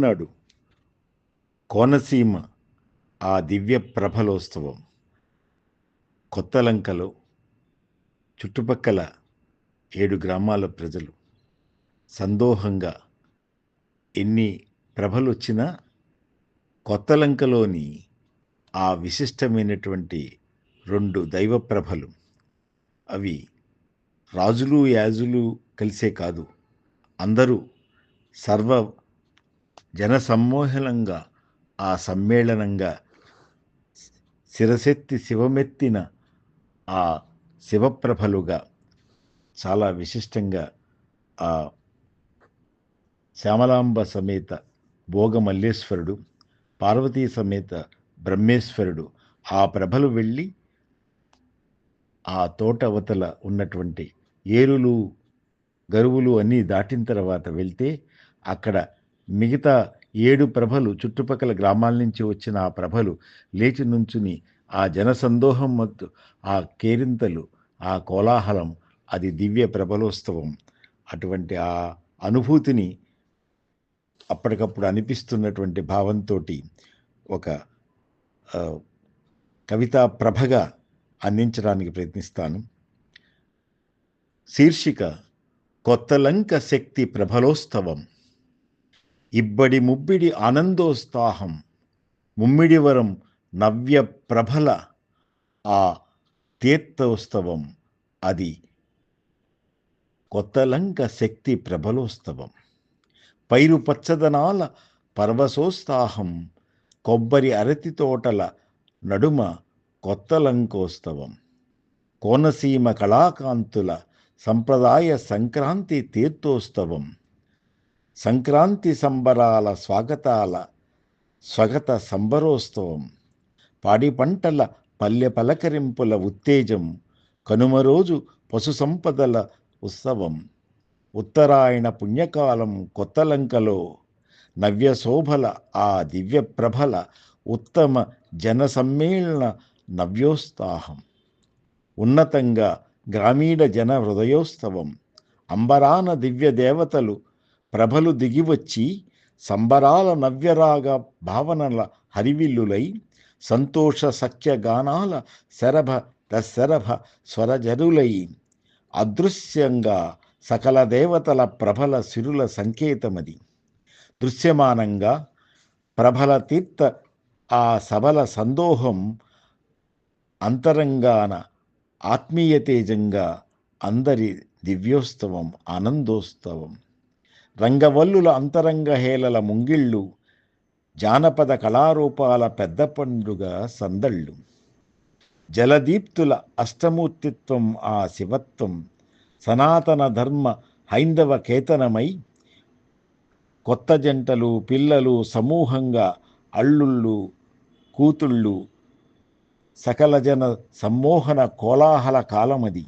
నాడు కోనసీమ ఆ దివ్య ప్రభలోత్సవం. కొత్తలంకలో చుట్టుపక్కల ఏడు గ్రామాల ప్రజలు సందోహంగా ఎన్ని ప్రభలు వచ్చినా కొత్తలంకలోని ఆ విశిష్టమైనటువంటి రెండు దైవ ప్రభలు అవి రాజులు యాజులు కలిసే కాదు. అందరూ సర్వ జనసమ్మోహనంగా ఆ సమ్మేళనంగా శిరసెత్తి శివమెత్తిన ఆ శివప్రభలుగా చాలా విశిష్టంగా ఆ శ్యామలాంబ సమేత భోగమల్లేశ్వరుడు పార్వతీ సమేత బ్రహ్మేశ్వరుడు ఆ ప్రభలు వెళ్ళి ఆ తోట అవతల ఉన్నటువంటి ఏరులు గరువులు అన్నీ దాటిన తర్వాత వెళ్తే అక్కడ మిగతా ఏడు ప్రభలు చుట్టుపక్కల గ్రామాల నుంచి వచ్చిన ఆ ప్రభలు లేచి నుంచుని ఆ జనసందోహం మత్తు ఆ కేరింతలు ఆ కోలాహలం అది దివ్య ప్రభలోత్సవం. అటువంటి ఆ అనుభూతిని అప్పటికప్పుడు అనిపిస్తున్నటువంటి భావంతో ఒక కవితా ప్రభగా అందించడానికి ప్రయత్నిస్తాను. శీర్షిక కొత్తలంక శక్తి ప్రభలోత్సవం. ఇబ్బడి ముబ్బిడి ఆనందోత్సాహం ముమ్మిడివరం నవ్య ప్రభల ఆ తీర్థోత్సవం. అది కొత్తలంక శక్తి ప్రభలోత్సవం పైరు పచ్చదనాల పర్వసోత్సాహం కొబ్బరి అరటి తోటల నడుమ కొత్తలంకోత్సవం కోనసీమ కళాకాంతుల సంప్రదాయ సంక్రాంతి తీర్థోత్సవం. సంక్రాంతి సంబరాల స్వాగతాల స్వగత సంబరోత్సవం పాడి పంటల పల్లె పలకరింపుల ఉత్తేజం కనుమ రోజు పశు సంపదల ఉత్సవం ఉత్తరాయణ పుణ్యకాలం కొత్తలంకలో నవ్యశోభల ఆ దివ్య ప్రభల ఉత్తమ జన సమ్మేళన నవ్యోత్సాహం ఉన్నతంగా గ్రామీణ జన హృదయోత్సవం అంబరాన దివ్య దేవతలు ప్రభలు దిగివచ్చి సంబరాల నవ్యరాగ భావనల హరివిల్లులై సంతోష సఖ్యగానాల శరభ దశరభ స్వరజరులై అదృశ్యంగా సకల దేవతల ప్రభల సిరుల సంకేతమది. దృశ్యమానంగా ప్రభల తీర్థ ఆ సబల సందోహం అంతరంగాన ఆత్మీయ తేజంగా అందరి దివ్యోత్సవం ఆనందోత్సవం. రంగవల్లుల అంతరంగ హేళల ముంగిళ్ళు జానపద కళారూపాల పెద్ద పండుగ సందళ్ళు. జలదీప్తుల అష్టమూర్తిత్వం ఆ శివత్వం సనాతన ధర్మ హైందవ కేతనమై కొత్త జంటలు పిల్లలు సమూహంగా అల్లుళ్ళు కూతుళ్ళు సకలజన సమ్మోహన కోలాహల కాలమది.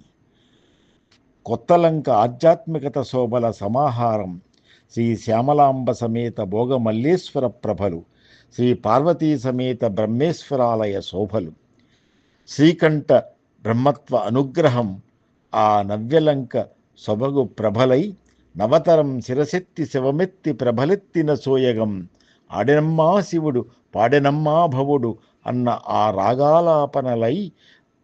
కొత్తలంక ఆధ్యాత్మికత శోభల సమాహారం శ్రీ శ్యామలాంబ సమేత భోగమల్లేశ్వర ప్రభలు శ్రీ పార్వతీ సమేత బ్రహ్మేశ్వరాలయ శోభలు. శ్రీకంఠ బ్రహ్మత్వ అనుగ్రహం ఆ నవ్యలంక సొబగు ప్రభలై నవతరం శిరసెత్తి శివమెత్తి ప్రభలెత్తిన సోయగం. ఆడెనమ్మా శివుడు పాడెనమ్మా భవుడు అన్న ఆ రాగాలాపనలై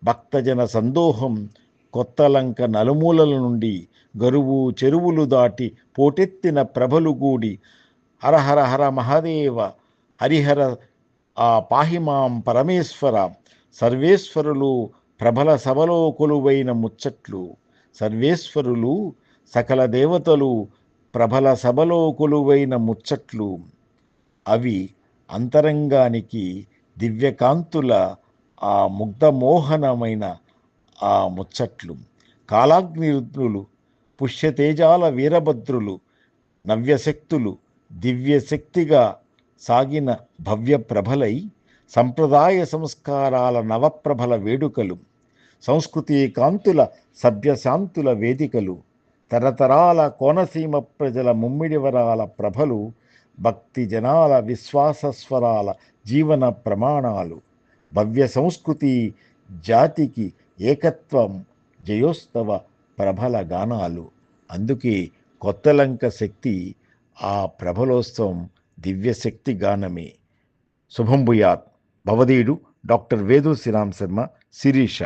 భక్తజన సందోహం కొత్తలంక నలుమూలల నుండి గరువు చెరువులు దాటి పోటెత్తిన ప్రభలు గూడి హరహర హర మహదేవ హరిహర ఆ పాహిమాం పరమేశ్వర సర్వేశ్వరులు ప్రభల సభలో కొలువైన ముచ్చట్లు. సర్వేశ్వరులు సకల దేవతలు ప్రభల సభలో కొలువైన ముచ్చట్లు. అవి అంతరంగానికి దివ్యకాంతుల ఆ ముగ్ధమోహనమైన ఆ ముచ్చట్లు. కాలాగ్నిరుద్రులు పుష్యతేజాల వీరభద్రులు నవ్యశక్తులు దివ్యశక్తిగా సాగిన భవ్య ప్రభలై సంప్రదాయ సంస్కారాల నవప్రభల వేడుకలు సంస్కృతి కాంతుల సభ్యశాంతుల వేదికలు తరతరాల కోనసీమ ప్రజల ముమ్మిడివరాల ప్రభలు భక్తి జనాల విశ్వాస స్వరాల జీవన ప్రమాణాలు భవ్య సంస్కృతి జాతికి ఏకత్వం జయోత్సవ ప్రభల గానాలు. అందుకే కొత్తలంక శక్తి ఆ ప్రభలోత్సవం దివ్యశక్తి గానమే. శుభంభుయాత్ భవదీయుడు డాక్టర్ వేదు శ్రీరామ్ శర్మ శిరీష.